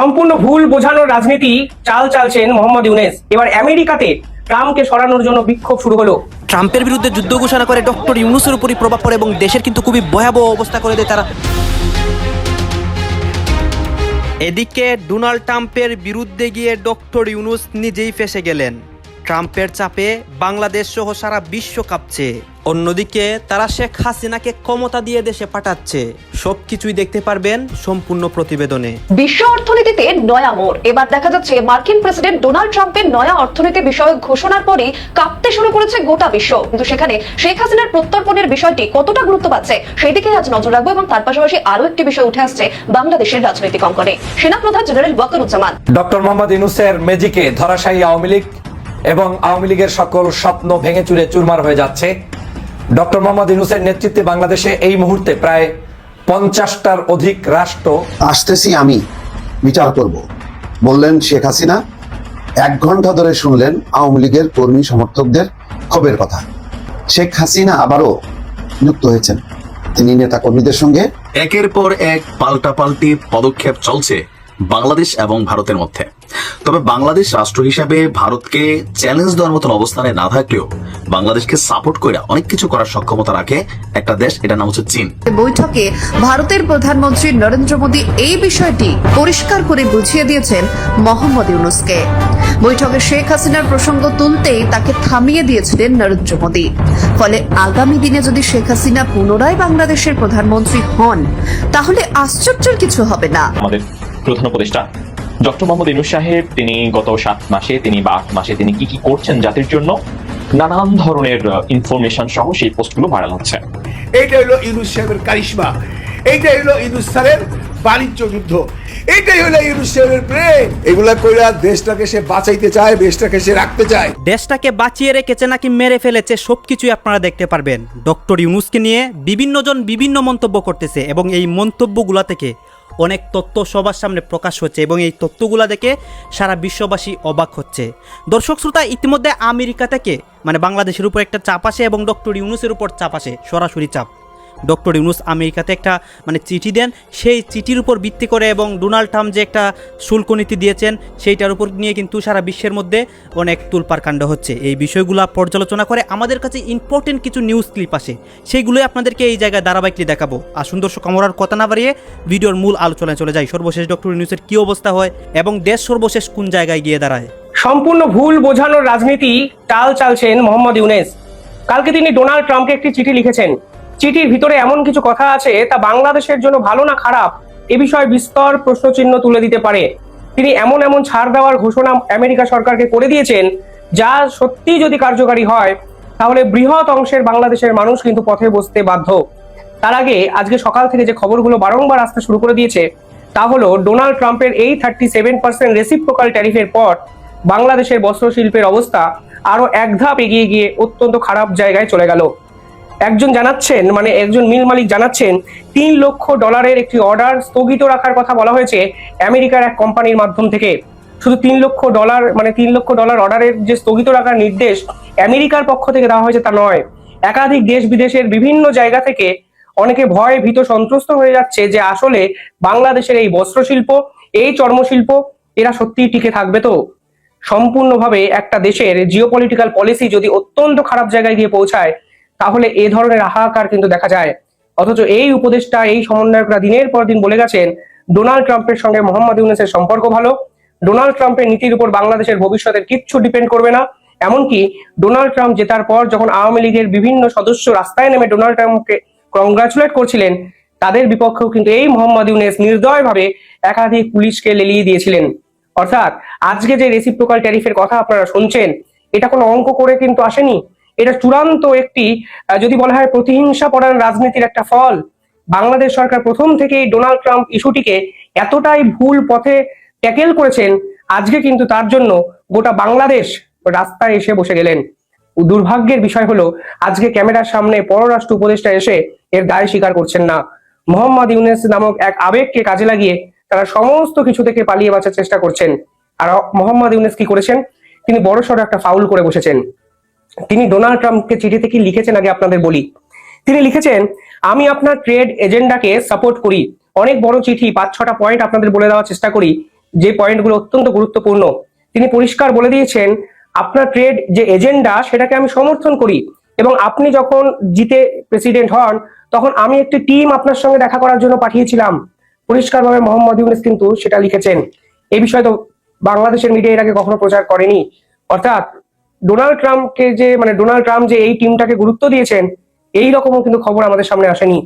সম্পূর্ণ ভুল বোঝানোর রাজনীতি চাল চালছেন মোহাম্মদ ইউনেস। এবার আমেরিকাতে ট্রাম্পকে সরানোর জন্য বিক্ষোভ শুরু হলো। ট্রাম্পের বিরুদ্ধে যুদ্ধ ঘোষণা করে ডক্টর ইউনুসের উপরই প্রভাব পড়ে এবং দেশের কিন্তু খুবই ভয়াবহ অবস্থা করে দেয় তারা। এদিকে ডোনাল্ড ট্রাম্পের বিরুদ্ধে গিয়ে ডক্টর ইউনুস নিজেই ফেসে গেলেন। ট্রাম্পের চাপে বাংলাদেশ সহ সারা বিশ্ব কাঁপছে। অন্যদিকে তারা শেখ হাসিনাকে ক্ষমতা দিয়ে দেশে পাঠাচ্ছে। সবকিছুই দেখতে পারবেন সম্পূর্ণ প্রতিবেদনে। বিশ্ব অর্থনীতিতে নয়া মোড়। এবার দেখা যাচ্ছে মার্কিন প্রেসিডেন্ট ডোনাল্ড ট্রাম্পের নয়া অর্থনীতি বিষয়ক ঘোষণার পরে কাঁপতে শুরু করেছে গোটা বিশ্ব। কিন্তু সেখানে শেখ হাসিনার প্রত্যর্পণের বিষয়টি কতটা গুরুত্ব পাচ্ছে সেই দিকে আজ নজর রাখব এবং তার পাশাপাশি আরও একটি বিষয় উঠে আসছে বাংলাদেশের রাজনৈতিক অঙ্কনে সেনাপ্রধান জেনারেল ওয়াকারুজ্জামান। ডক্টর মোহাম্মদ ইউনুসের ম্যাজিকে ধরাশায়ী আওয়ামী লীগ এবং আওয়ামী লীগের সকল স্বপ্ন ভেঙে চুরে চুরমার হয়ে যাচ্ছে। ডক্টর মোহাম্মদ ইউনুসের নেতৃত্বে বাংলাদেশে এই মুহূর্তে প্রায় পঞ্চাশটার অধিক রাষ্ট্র আসতেছি আমি বিচার করব। বললেন শেখ হাসিনা এক ঘণ্টা ধরে শুনলেন আওয়ামী লীগের কর্মী সমর্থকদের ক্ষোভের কথা। শেখ হাসিনা আবারও যুক্ত হয়েছেন। তিনি নেতা কর্মীদের সঙ্গে একের পর এক পাল্টাপাল্টি পদক্ষেপ চলছে বাংলাদেশ এবং ভারতের মধ্যে। তবে বাংলাদেশ রাষ্ট্র হিসাবে ভারতকে চ্যালেঞ্জ দেওয়ার মতন অবস্থানে না থাকলেও বাংলাদেশকে সাপোর্ট করে অনেক কিছু করার সক্ষমতা রাখে একটা দেশ এটার নাম হচ্ছে চীন। বৈঠকে ভারতের প্রধানমন্ত্রী নরেন্দ্র মোদী এই বিষয়টি পরিষ্কার করে বুঝিয়ে দিয়েছেন মোহাম্মদ ইউনুসকে। বৈঠকে শেখ হাসিনার প্রসঙ্গ তুলতেই তাকে থামিয়ে দিয়েছিলেন নরেন্দ্র মোদী। ফলে আগামী দিনে যদি শেখ হাসিনা পুনরায় বাংলাদেশের প্রধানমন্ত্রী হন তাহলে আশ্চর্যের কিছু হবে না। আমাদের প্রধান উপদেষ্টা ডক্টর মোহাম্মদ ইনুস সাহেব তিনি গত সাত মাসে তিনি বা আট মাসে তিনি কি কি করছেন জাতির জন্য নানান ধরনের ইনফরমেশন সহ সেই পোস্টগুলো ভাইরাল হচ্ছে। এইটা হলো ইউনুস সাহেবের কারিশমা। এইটা হলো ইউনুস স্যারের বাণিজ্য যুদ্ধ। এইটাই হলো ইউনুস সাহেবের প্রেম এগুলা কইরা দেশটাকে সে বাঁচাইতে চায় দেশটাকে সে রাখতে চায়। দেশটাকে বাঁচিয়ে রেখেছে নাকি মেরে ফেলেছে সবকিছুই আপনারা দেখতে পারবেন। ডক্টর ইউনুসকে নিয়ে বিভিন্নজন বিভিন্ন মন্তব্য করতেছে এবং এই মন্তব্যগুলা থেকে অনেক তথ্য সবার সামনে প্রকাশ হচ্ছে এবং এই তথ্যগুলো দেখে সারা বিশ্ববাসী অবাক হচ্ছে। দর্শক শ্রোতা, ইতিমধ্যে আমেরিকা থেকে মানে বাংলাদেশের উপর একটা চাপ আসে এবং ডক্টর ইউনুসের উপর চাপ আসে, সরাসরি চাপ। ডক্টর ইউনুস আমেরিকাতে একটা মানে চিঠি দেন। সেই চিঠির উপর ভিত্তি করে এবং ডোনাল্ড ট্রাম্প যে একটা শুল্ক নীতি দিয়েছেন, সেইটার উপর নিয়ে কিন্তু সারা বিশ্বের মধ্যে অনেক তুলপার কাণ্ড হচ্ছে। এই বিষয়গুলো পর্যালোচনা করে আমাদের কাছে ইম্পর্টেন্ট কিছু নিউজ ক্লিপ আসে। সেইগুলোই আপনাদেরকে এই জায়গায় ধারাবাহিকলি দেখাবো। আসুন দর্শক আমরার কথা না বাড়িয়ে ভিডিওর মূল আলোচনায় চলে যাই। সর্বশেষ ডক্টর ইউনুসের কী অবস্থা হয় এবং দেশ সর্বশেষ কোন জায়গায় গিয়ে দাঁড়ায়? সম্পূর্ণ ভুল বোঝানোর রাজনীতি চাল চালছেন মোহাম্মদ ইউনেস। কালকে তিনি ডোনাল্ড ট্রাম্পকে একটি চিঠি লিখেছেন। চিঠির ভিতরে এমন কিছু কথা আছে, তা বাংলাদেশের জন্য ভালো না খারাপ? এ বিষয়ে বিস্তর প্রশ্নচিহ্ন তুলে দিতে পারে। তিনি এমন এমন ছাড় দেওয়ার ঘোষণা আমেরিকা সরকারকে করে দিয়েছেন, যা সত্যি যদি কার্যকারী হয়, তাহলে বৃহৎ অংশের বাংলাদেশের মানুষ কিন্তু পথে বসতে বাধ্য। তার আগে আজকে সকাল থেকে যে খবরগুলো বারংবার আসতে শুরু করে দিয়েছে, তা হলো ডোনাল্ড ট্রাম্পের এই থার্টি সেভেন পার্সেন্ট রেসিপ্রোকাল ট্যারিফের পর বাংলাদেশের বস্ত্র শিল্পের অবস্থা আরও এক ধাপ এগিয়ে গিয়ে অত্যন্ত খারাপ জায়গায় চলে গেল। একজন জানাচ্ছেন মানে একজন মিল মালিক জানাচ্ছেন, তিন লক্ষ ডলারের একটি অর্ডার স্থগিত রাখার কথা বলা হয়েছে আমেরিকার এক কোম্পানির মাধ্যম থেকে। শুধু তিন লক্ষ ডলার মানে তিন লক্ষ ডলার অর্ডারের যে স্থগিত রাখার নির্দেশ আমেরিকার পক্ষ থেকে দেওয়া হয়েছে তা নয়। একাধিক দেশ বিদেশের বিভিন্ন জায়গা থেকে অনেকে ভয়ে ভীত সন্ত্রস্ত হয়ে যাচ্ছে যে আসলে বাংলাদেশের এই বস্ত্রশিল্প, এই চর্মশিল্প, এরা সত্যিই টিকে থাকবে তো? সম্পূর্ণভাবে একটা দেশের জিওপলিটিক্যাল পলিসি যদি অত্যন্ত খারাপ জায়গায় গিয়ে পৌঁছায় তাহলে এ ধরনের হাহাকার কিন্তু দেখা যায়। অথচ এই উপদেষ্টা, এই সমন্বয়করা দিনের পর দিন বলে গেছেন, ডোনাল্ড ট্রাম্পের সঙ্গে মোহাম্মদ ইউনেসের সম্পর্ক ভালো। ডোনাল্ড ট্রাম্পের নীতির উপর বাংলাদেশের ভবিষ্যতের কিচ্ছু ডিপেন্ড করবে না। এমনকি ডোনাল্ড ট্রাম্প জেতার পর যখন আওয়ামী লীগের বিভিন্ন সদস্য রাস্তায় নেমে ডোনাল্ড ট্রাম্পকে কংগ্রাচুলেট করছিলেন, তাদের বিপক্ষেও কিন্তু এই মোহাম্মদ ইউনেস নির্দয়ভাবে একাধিক পুলিশকে লেলিয়ে দিয়েছিলেন। অর্থাৎ আজকে যে রেসিপ্রোকাল ট্যারিফের কথা আপনারা শুনছেন, এটা কোনো অঙ্ক করে কিন্তু আসেনি? এটা চূড়ান্ত একটি যদি বলা হয় প্রতিহিংসা পরায়ণ রাজনীতির একটা ফল। বাংলাদেশ সরকার প্রথম থেকেই ডোনাল্ড ট্রাম্প ইস্যুটিকে এতটাই ভুল পথে ট্যাকেল করেছেন, আজকে কিন্তু তার জন্য গোটা বাংলাদেশ রাস্তায় এসে বসে গেলেন। দুর্ভাগ্যের বিষয় হলো, আজকে ক্যামেরার সামনে পররাষ্ট্র উপদেষ্টা এসে এর দায় স্বীকার করছেন না। মোহাম্মদ ইউনেস নামক এক আবেগকে কাজে লাগিয়ে তারা সমস্ত কিছু থেকে পালিয়ে বাঁচার চেষ্টা করছেন। আর মোহাম্মদ ইউনেস কি করেছেন? তিনি বড়সড় একটা ফাউল করে বসেছেন। তিনি ডোনাল্ড ট্রাম্পকে চিঠিতে কি লিখেছেন আগে আপনাদের বলি। তিনি লিখেছেন, আমি আপনার ট্রেড এজেন্ডাকে সাপোর্ট করি। অনেক বড় চিঠি পাঁচ ছটা পয়েন্ট আপনাদের বলে দেওয়ার চেষ্টা করি। যে পয়েন্টগুলো অত্যন্ত গুরুত্বপূর্ণ। তিনি পরিষ্কার বলে দিয়েছেন, আপনার ট্রেড যে এজেন্ডা, সেটাকে আমি সমর্থন করি এবং আপনি যখন জিতে প্রেসিডেন্ট হন, তখন আমি একটি টিম আপনার সঙ্গে দেখা করার জন্য পাঠিয়েছিলাম। পরিষ্কারভাবে মোহাম্মদ ইউনুস কিন্তু সেটা লিখেছেন। এই বিষয়ে তো বাংলাদেশের মিডিয়া আগে কখনো প্রচার করেনি। অর্থাৎ ডোনাল্ড ট্রাম্পকে যে মানে ডোনাল্ড ট্রাম্প যে এই টিমটাকে গুরুত্ব দিয়েছেন, এই রকমও কিন্তু খবর আমাদের সামনে আসেনি।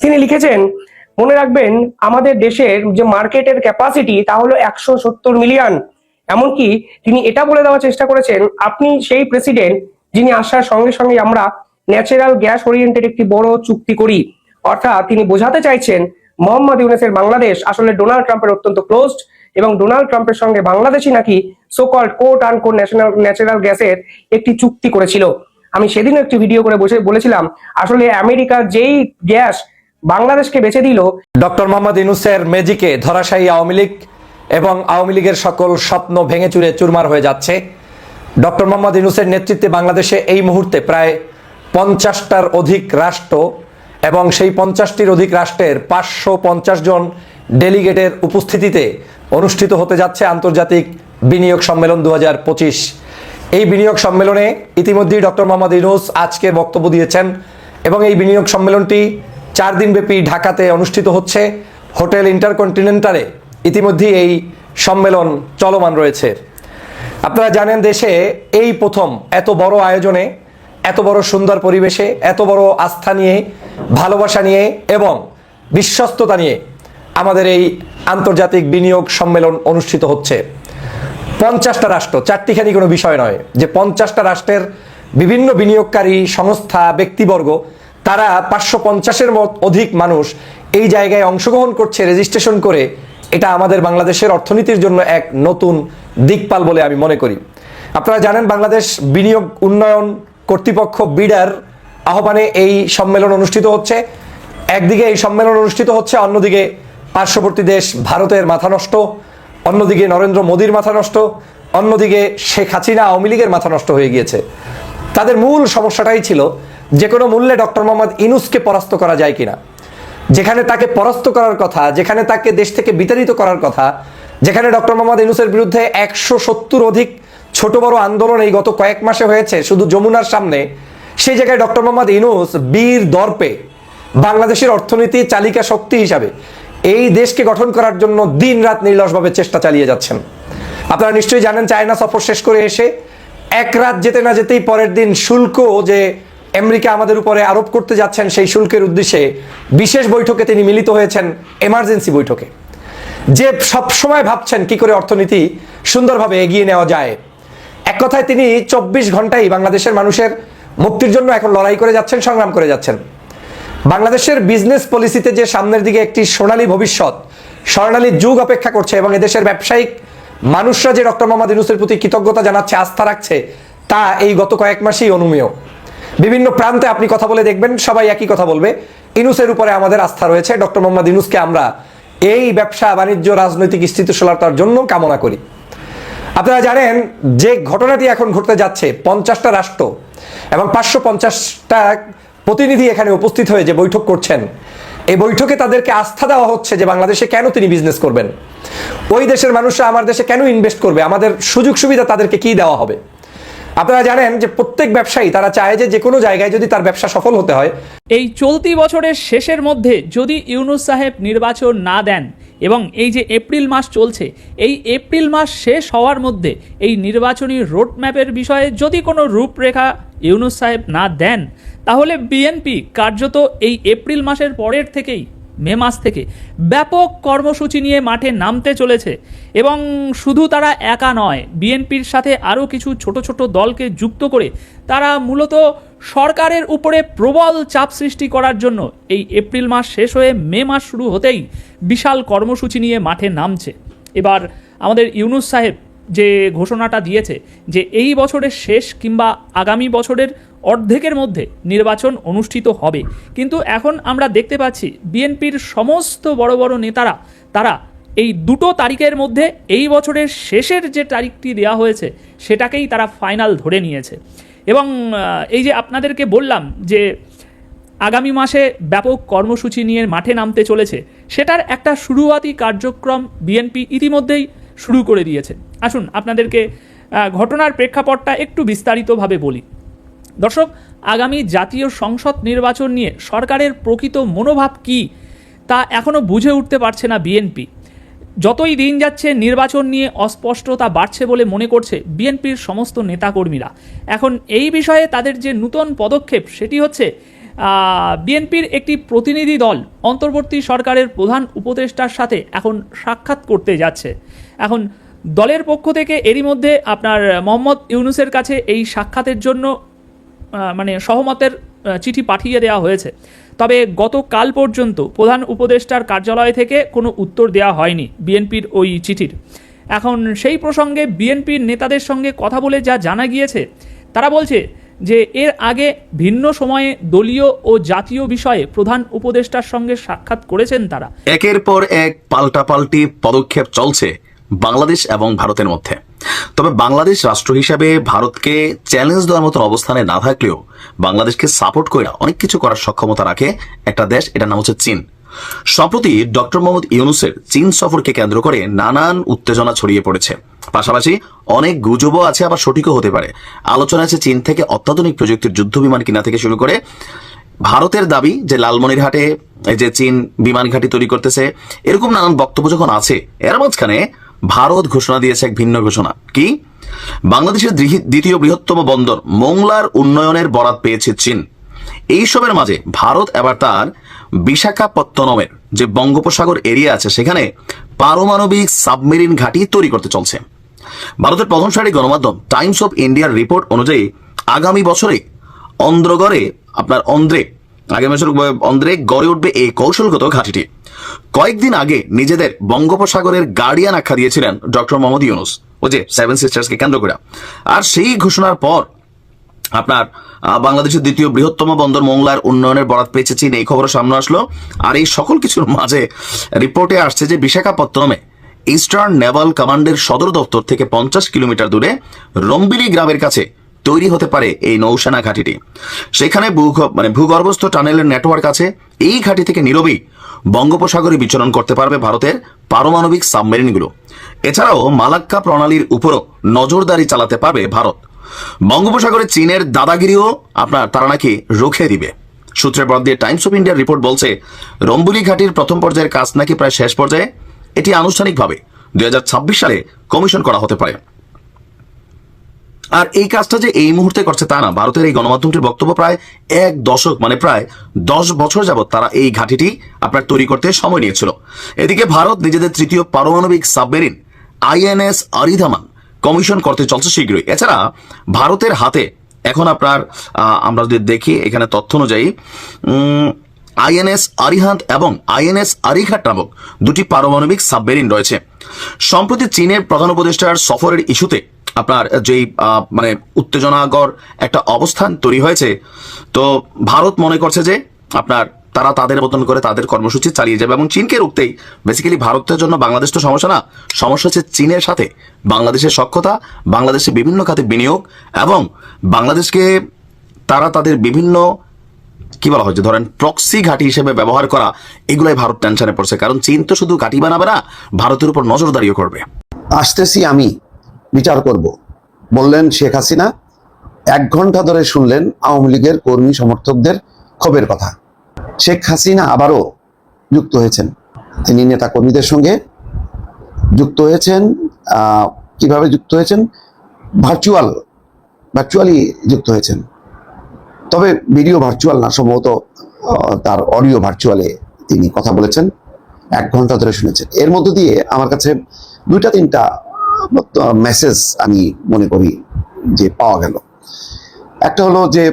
তিনি লিখেছেন, মনে রাখবেন, আমাদের দেশের যে মার্কেটের ক্যাপাসিটি তা হলো একশো সত্তর মিলিয়ন। এমনকি তিনি এটা বলে দেওয়ার চেষ্টা করেছেন, আপনি সেই প্রেসিডেন্ট যিনি আসার সঙ্গে সঙ্গে আমরা ন্যাচারাল গ্যাস ওরিয়েন্টেড একটি বড় চুক্তি করি। অর্থাৎ তিনি বোঝাতে চাইছেন, মোহাম্মদ ইউনেসের বাংলাদেশ আসলে ডোনাল্ড ট্রাম্পের অত্যন্ত ক্লোজড এবং ডোনাল্ড ট্রাম্পের সঙ্গে বাংলাদেশই নাকি so called quote un quote national natural গ্যাসের একটি চুক্তি করেছিল। আমি সেদিনও একটি ভিডিও করে বসে, বলেছিলাম, আসলে আমেরিকার যেই গ্যাস বাংলাদেশকে বেছে দিল, ডক্টর মোহাম্মদ ইনুসের মেজিকে ধরাশায়ী আওয়ামী লীগ এবং আওয়ামী লীগের সকল স্বপ্ন ভেঙে চুরে চুরমার হয়ে যাচ্ছে। ডক্টর মোহাম্মদ ইনুসের নেতৃত্বে বাংলাদেশে এই মুহূর্তে প্রায় পঞ্চাশটার অধিক রাষ্ট্র এবং সেই পঞ্চাশটির অধিক রাষ্ট্রের পাঁচশো পঞ্চাশ জন ডেলিগেটের উপস্থিতিতে অনুষ্ঠিত হতে যাচ্ছে আন্তর্জাতিক বিনিয়োগ সম্মেলন দু হাজার পঁচিশ। এই বিনিয়োগ সম্মেলনে ইতিমধ্যেই ডক্টর মোহাম্মদ ইনুস আজকে বক্তব্য দিয়েছেন এবং এই বিনিয়োগ সম্মেলনটি চার দিনব্যাপী ঢাকাতে অনুষ্ঠিত হচ্ছে। হোটেল ইন্টারকন্টিনেন্টালে ইতিমধ্যেই এই সম্মেলন চলমান রয়েছে। আপনারা জানেন দেশে এই প্রথম এত বড় আয়োজনে, এত বড় সুন্দর পরিবেশে, এত বড় আস্থা নিয়ে, ভালোবাসা নিয়ে এবং বিশ্বস্ততা নিয়ে আমাদের এই আন্তর্জাতিক বিনিয়োগ সম্মেলন অনুষ্ঠিত হচ্ছে। পঞ্চাশটা রাষ্ট্র, চারটিখানি কোনো বিষয় নয়, যে পঞ্চাশটা রাষ্ট্রের বিভিন্ন বিনিয়োগকারী সংস্থা, ব্যক্তিবর্গ, তারা পাঁচশো পঞ্চাশের মত অধিক মানুষ এই জায়গায় অংশগ্রহণ করছে রেজিস্ট্রেশন করে। এটা আমাদের বাংলাদেশের অর্থনীতির জন্য এক নতুন দিকপাল বলে আমি মনে করি। আপনারা জানেন, বাংলাদেশ বিনিয়োগ উন্নয়ন কর্তৃপক্ষ, বিডার, আহ্বানে এই সম্মেলন অনুষ্ঠিত হচ্ছে। একদিকে এই সম্মেলন অনুষ্ঠিত হচ্ছে, অন্যদিকে পার্শ্ববর্তী দেশ ভারতের মাথা নষ্ট, অন্যদিকে নরেন্দ্র মোদীর মাথা নষ্ট, অন্যদিকে শেখ হাসিনা আওয়ামী লীগের মাথা নষ্ট হয়ে গিয়েছে। তাদের মূল সমস্যাটাই ছিল যে কোনো মূল্যে ডক্টর মোহাম্মদ ইনুসকে পরাস্ত করা যায় কিনা। যেখানে তাকে পরাস্ত করার কথা, যেখানে তাকে দেশ থেকে বিতাড়িত করার কথা, যেখানে ডক্টর মোহাম্মদ ইনুসের বিরুদ্ধে একশো সত্তর অধিক ছোট বড় আন্দোলন এই গত কয়েক মাসে হয়েছে, শুধু যমুনার সামনে, সেই জায়গায় ডক্টর মোহাম্মদ ইনুস বীর দর্পে বাংলাদেশের অর্থনীতি চালিকা শক্তি হিসাবে এই দেশকে গঠন করার জন্য দিন রাত নির্লসভাবে চেষ্টা চালিয়ে যাচ্ছেন। আপনারা নিশ্চয়ই জানেন, চায়না সফর শেষ করে এসে এক রাত যেতে না যেতেই পরের দিন শুল্ক যে আমেরিকা আমাদের উপরে আরোপ করতে যাচ্ছেন, সেই শুল্কের উদ্দেশ্যে বিশেষ বৈঠকে তিনি মিলিত হয়েছেন এমার্জেন্সি বৈঠকে। যে সব সময় ভাবছেন কি করে অর্থনীতি সুন্দরভাবে এগিয়ে নেওয়া যায়, এক কথায় তিনি চব্বিশ ঘন্টাই বাংলাদেশের মানুষের মুক্তির জন্য এখন লড়াই করে যাচ্ছেন, সংগ্রাম করে যাচ্ছেন। বাংলাদেশের বিজনেস পলিসিতে যে সামনের দিকে একটি সোনালী ভবিষ্যৎ, স্বর্ণালী যুগ অপেক্ষা করছে এবং এদেশের ব্যবসায়িক মানুষরা যে ডক্টর মোহাম্মদ ইউনুসের প্রতি কৃতজ্ঞতা জানাচ্ছে, আস্থা রাখছে, তা এই গত কয়েক মাসেই অনুমেয়। বিভিন্ন প্রান্তে আপনি কথা বলে দেখবেন, সবাই একই কথা বলবে ইনুসের উপরে আমাদের আস্থা রয়েছে, ডক্টর মোহাম্মদ ইনুসকে আমরা এই ব্যবসা, বাণিজ্য, রাজনৈতিক স্থিতিশীলতার জন্য কামনা করি। আপনারা জানেন, যে ঘটনাটি এখন ঘটতে যাচ্ছে, পঞ্চাশটা রাষ্ট্র এবং পাঁচশো পঞ্চাশটা প্রতিনিধি এখানে উপস্থিত হয়ে যে বৈঠক করছেন, এই বৈঠকে তাদেরকে আস্থা দেওয়া হচ্ছে যে বাংলাদেশে কেন তিনি বিজনেস করবেন? ওই দেশের মানুষরা আমার দেশে কেন ইনভেস্ট করবে? আমাদের সুযোগ সুবিধা তাদেরকে কি দেওয়া হবে? আপনারা জানেন যে প্রত্যেক ব্যবসায়ী তারা চায় যে যে কোনো জায়গায় যদি তার ব্যবসা সফল হতে হয়। এই চলতি বছরের শেষের মধ্যে যদি ইউনুস সাহেব নির্বাচন না দেন এবং এই যে এপ্রিল মাস চলছে, এই এপ্রিল মাস শেষ হওয়ার মধ্যে এই নির্বাচনী রোডম্যাপের বিষয়ে যদি কোনো রূপরেখা ইউনুস সাহেব না দেন, তাহলে বিএনপি কার্যত এই এপ্রিল মাসের পরের থেকেই, মে মাস থেকে, ব্যাপক কর্মসূচি নিয়ে মাঠে নামতে চলেছে এবং শুধু তারা একা নয় বিএনপির সাথে আরও কিছু ছোট ছোট দলকে যুক্ত করে তারা মূলত সরকারের উপরে প্রবল চাপ সৃষ্টি করার জন্য এই এপ্রিল মাস শেষ হয়ে মে মাস শুরু হতেই বিশাল কর্মসূচি নিয়ে মাঠে নামছে। এবার আমাদের ইউনুস সাহেব যে ঘোষণাটা দিয়েছে যে এই বছরের শেষ কিংবা আগামী বছরের অর্ধেকের মধ্যে নির্বাচন অনুষ্ঠিত হবে। কিন্তু এখন আমরা দেখতে পাচ্ছি বিএনপির সমস্ত বড় বড় নেতারা, তারা এই দুটো তারিখের মধ্যে এই বছরের শেষের যে তারিখটি দেওয়া হয়েছে, সেটাকেই তারা ফাইনাল ধরে নিয়েছে। এবং এই যে আপনাদেরকে বললাম যে আগামী মাসে ব্যাপক কর্মসূচি নিয়ে মাঠে নামতে চলেছে, সেটার একটা শুরুয়াতি কার্যক্রম বিএনপি ইতিমধ্যেই শুরু করে দিয়েছে। আসুন আপনাদেরকে ঘটনার প্রেক্ষাপটটা একটু বিস্তারিতভাবে বলি। দর্শক, আগামী জাতীয় সংসদ নির্বাচন নিয়ে সরকারের প্রকৃত মনোভাব কি তা এখনও বুঝে উঠতে পারছে না বিএনপি। যতই দিন যাচ্ছে, নির্বাচন নিয়ে অস্পষ্টতা বাড়ছে বলে মনে করছে বিএনপির সমস্ত নেতাকর্মীরা। এখন এই বিষয়ে তাদের যে নূতন পদক্ষেপ, সেটি হচ্ছে বিএনপির একটি প্রতিনিধি দল অন্তর্বর্তী সরকারের প্রধান উপদেষ্টার সাথে এখন সাক্ষাৎ করতে যাচ্ছে। এখন দলের পক্ষ থেকে এরই মধ্যে আপনার মোহাম্মদ ইউনুসের কাছে এই সাক্ষাতের জন্য মানে সহমতের চিঠি পাঠিয়ে দেওয়া হয়েছে। তবে গতকাল পর্যন্ত প্রধান উপদেষ্টার কার্যালয় থেকে কোনো উত্তর দেওয়া হয়নি বিএনপির ওই চিঠির। এখন সেই প্রসঙ্গে বিএনপির নেতাদের সঙ্গে কথা বলে যা জানা গিয়েছে, তারা বলছে যে এর আগে ভিন্ন সময়ে দলীয় ও জাতীয় বিষয়ে প্রধান উপদেষ্টার সঙ্গে সাক্ষাৎ করেছেন তারা। একের পর এক পাল্টাপাল্টি পদক্ষেপ চলছে। বাংলাদেশ এবং ভারতের মধ্যে। তবে বাংলাদেশ রাষ্ট্র হিসাবে ভারতকে চ্যালেঞ্জ দেওয়ার মতন অবস্থানে না থাকলেও বাংলাদেশকে সাপোর্ট করে অনেক কিছু করার সক্ষমতা রাখে একটা দেশ, এটার নাম হচ্ছে চীন। সম্প্রতি ডক্টর মোহাম্মদ ইউনুসের চীন সফরকে কেন্দ্র করে নানান উত্তেজনা ছড়িয়ে পড়েছে। পাশাপাশি অনেক গুজবও আছে, আবার সঠিকও হতে পারে। আলোচনা আছে চীন থেকে অত্যাধুনিক প্রযুক্তির যুদ্ধ বিমান কিনা থেকে শুরু করে ভারতের দাবি যে লালমনিরহাটে যে চীন বিমান ঘাঁটি তৈরি করতেছে, এরকম নানান বক্তব্য যখন আছে, এর মাঝখানে ভারত ঘোষণা দিয়েছে এক ভিন্ন ঘোষণা। কি? বাংলাদেশের দ্বিতীয় বৃহত্তম বন্দর মোংলার উন্নয়নের বরাত পেয়েছে চীন। এইসবের মাঝে ভারত এবার তার বিশাখাপত্তনমের যে বঙ্গোপসাগর এরিয়া আছে, সেখানে পারমাণবিক সাবমেরিন ঘাঁটি তৈরি করতে চলছে। ভারতের প্রথম সারি গণমাধ্যম টাইমস অফ ইন্ডিয়ার রিপোর্ট অনুযায়ী আগামী বছরে অন্ধ্রগড়ে, আপনার অন্ধ্রে আগামী বছর অন্ধ্রে গড়ে উঠবে এই কৌশলগত ঘাঁটিটি। কয়েকদিন আগে নিজেদের বঙ্গোপসাগরের গার্ডিয়ান আখ্যা দিয়েছিলেন ডক্টর মোহাম্মদ ইউনুস, ও যে সেভেন সিস্টার্সকে কেন্দ্র করে। আর সেই ঘোষণার পর আপনার বাংলাদেশের দ্বিতীয় বৃহত্তম বন্দর মোংলার উন্নয়নের বরাত পেয়েছে চীন। এই খবর সামনে আসলো। আর এই সকল কিছুর মাঝে রিপোর্টে আসছে যে বিশাখাপত্তনমে ইস্টার্ন নেভাল কমান্ডের সদর দপ্তর থেকে পঞ্চাশ কিলোমিটার দূরে রম্বিলি গ্রামের কাছে তৈরি হতে পারে এই নৌসেনা ঘাঁটিটি। সেখানে মানে ভূগর্ভস্থ টানেলের নেটওয়ার্ক আছে। এই ঘাঁটি থেকে নীরবেই বঙ্গোপসাগরে বিচরণ করতে পারবে ভারতের পারমাণবিক সাবমেরিনগুলো। এছাড়াও মালাক্কা প্রণালীর উপরও নজরদারি চালাতে পারবে ভারত। বঙ্গোপসাগরে চীনের দাদাগিরিও আপনার তারা নাকি রুখে দিবে। সূত্রে বরাদ দিয়ে টাইমস অফ ইন্ডিয়ার রিপোর্ট বলছে, রম্বুলি ঘাটির প্রথম পর্যায়ের কাজ নাকি প্রায় শেষ পর্যায়ে। এটি আনুষ্ঠানিকভাবে দুই হাজার ছাব্বিশ সালে কমিশন করা হতে পারে। আর এই কাজটা যে এই মুহূর্তে করছে তা না। ভারতের এই গণমাধ্যমটির বক্তব্য প্রায় এক দশক মানে প্রায় দশ বছর যাবত তারা এই ঘাঁটিটি আপনার তৈরি করতে সময় নিয়েছিল। এদিকে ভারত নিজেদের তৃতীয় পারমাণবিক সাবমেরিন আইএনএস আরিধামান কমিশন করতে চলছে শীঘ্রই। এছাড়া ভারতের হাতে এখন আপনার আমরা যদি দেখি এখানে তথ্য অনুযায়ী আইএনএস আরিহান্ত এবং আইএনএস আরিঘাট নামক দুটি পারমাণবিক সাবমেরিন রয়েছে। সম্প্রতি চীনের প্রধান উপদেষ্টার সফরের ইস্যুতে আপনার যেই মানে উত্তেজনাকর একটা অবস্থান তৈরি হয়েছে, তো ভারত মনে করছে যে আপনার তারা তাদের মতন করে তাদের কর্মসূচি চালিয়ে যাবে এবং চীনকে রুখতেই বেসিক্যালি ভারতের জন্য বাংলাদেশ তো সমস্যা না, সমস্যা হচ্ছে চীনের সাথে বাংলাদেশের সক্ষতা, বাংলাদেশে বিভিন্ন খাতে বিনিয়োগ এবং বাংলাদেশকে তারা তাদের বিভিন্ন, কি বলা হয় যে ধরেন প্রক্সি ঘাঁটি হিসেবে ব্যবহার করা, এগুলাই ভারত টেনশনে পড়ছে। কারণ চীন তো শুধু ঘাঁটি বানাবে না, ভারতের উপর নজরদারিও করবে। আসতেছি আমি বিচার করব। বললেন শেখ হাসিনা, এক ঘণ্টা ধরে শুনলেন আওয়ামী লীগের কর্মী সমর্থকদের ক্ষোভের কথা। শেখ হাসিনা আবারও যুক্ত হয়েছেন। তিনি নেতা কর্মীদের সঙ্গে যুক্ত হয়েছেন কীভাবে যুক্ত হয়েছেন? ভার্চুয়াল, ভার্চুয়ালি যুক্ত হয়েছেন। তবে ভিডিও ভার্চুয়াল না, সম্ভবত তার অডিও ভার্চুয়ালে তিনি কথা বলেছেন, এক ঘণ্টা ধরে শুনেছেন। এর মধ্য দিয়ে আমার কাছে দুইটা, তিনটা মেসেজ আমি মনে করি যে পাওয়া গেল। একটা হলো যে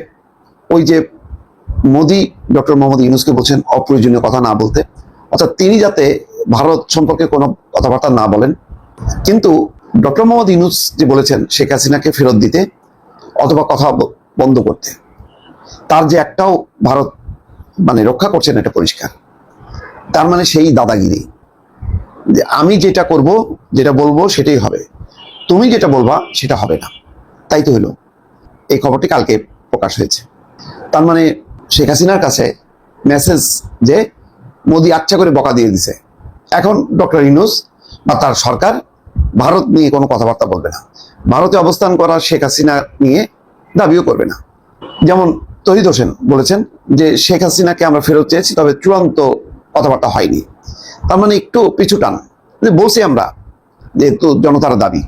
ওই যে মোদি, ডক্টর মোহাম্মদ ইউনুসকে বলছেন অপ্রয়োজনীয় কথা না বলতে। অর্থাৎ তিনি যাতে ভারত সম্পর্কে কোনো কথাবার্তা না বলেন। কিন্তু ডক্টর মোহাম্মদ ইউনুস যে বলেছেন, শেখ হাসিনাকে ফেরত দিতে অথবা কথা বন্ধ করতে, তার যে একটাও ভারত মানে রক্ষা করছেন এটা পরিষ্কার। তার মানে সেই দাদাগিরি। যে আমি যেটা করব, যেটা বলব সেটাই হবে। তুমি যেটা বলবা সেটা হবে না। তাই তো হলো। এই খবরটি কালকে প্রকাশ হয়েছে। তার মানে শেখ হাসিনার কাছে মেসেজ যে মোদি আচ্ছা করে বকা দিয়ে দিছে। এখন ডক্টর ইনুস বা তার সরকার ভারত নিয়ে কোনো কথাবার্তা বলবে না। ভারতে অবস্থান করা শেখ হাসিনা নিয়ে দাবিও করবে না। যেমন তহিদ হোসেন বলেছেন যে শেখ হাসিনাকে আমরা ফেরত চেয়েছি, তবে চূড়ান্ত কথাবার্তা হয়নি। তার মানে একটু পিছু টান। বলছি আমরা যেহেতু জনতার দাবি।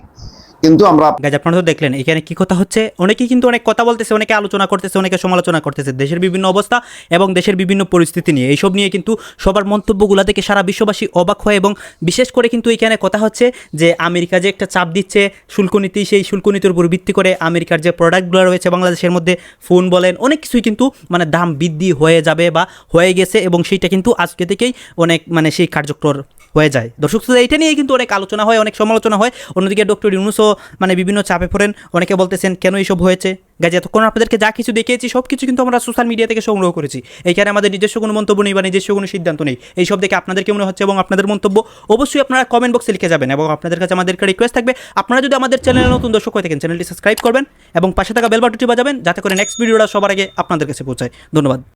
কিন্তু আমরা গাছ আপনারা তো দেখলেন, এখানে কি কথা হচ্ছে? অনেকেই কিন্তু অনেক কথা বলতেছে, অনেকে আলোচনা করতেছে, অনেকে সমালোচনা করতেছে। দেশের বিভিন্ন অবস্থা এবং দেশের বিভিন্ন পরিস্থিতি নিয়ে। এইসব নিয়ে কিন্তু সবার মন্তব্যগুলো থেকে সারা বিশ্ববাসী অবাক হয় এবং বিশেষ করে কিন্তু এখানে কথা হচ্ছে যে, আমেরিকা যে একটা চাপ দিচ্ছে, শুল্ক নীতি, সেই শুল্ক নীতির উপর ভিত্তি করে আমেরিকার যে প্রোডাক্টগুলো রয়েছে, বাংলাদেশের মধ্যে ফোন বলেন, অনেক কিছুই কিন্তু মানে দাম বৃদ্ধি হয়ে যাবে বা হয়ে গেছে এবং সেইটা কিন্তু আজকে থেকেই অনেক মানে সেই কার্যকর হয়ে যায়। দর্শক শ্রোতা, এটা নিয়ে কিন্তু অনেক আলোচনা হয়, অনেক সমালোচনা হয়। অন্যদিকে ডক্টর ইউনুসও মানে বিভিন্ন চাপে পড়েন। অনেকে বলতেছেন, কেন এইসব হয়েছে? গাছ এতক্ষণ আপনাদেরকে যা কিছু দেখিয়েছি সব কিছু কিন্তু আমরা সোশ্যাল মিডিয়া থেকে সংগ্রহ করেছি। এইখানে আমাদের নিজস্ব কোনো মন্তব্য নেই বা নিজস্ব কোনো সিদ্ধান্ত নেই। এই সব দেখে আপনাদের কেমন হচ্ছে এবং আপনাদের মন্তব্য, অবশ্যই আপনারা কমেন্ট বক্সে লিখে যাবেন এবং আপনাদের কাছে আমাদেরকে রিকোয়েস্ট থাকবে। আপনারা যদি আমাদের চ্যানেলে নতুন দর্শক হয়ে থাকেন চ্যানেলটি সাবস্ক্রাইব করবেন এবং পাশে থাকা বেল বাটনটি বাজাবেন, যাতে করে নেক্সট ভিডিওটা সবার আগে আপনাদের কাছে পৌঁছায়। ধন্যবাদ।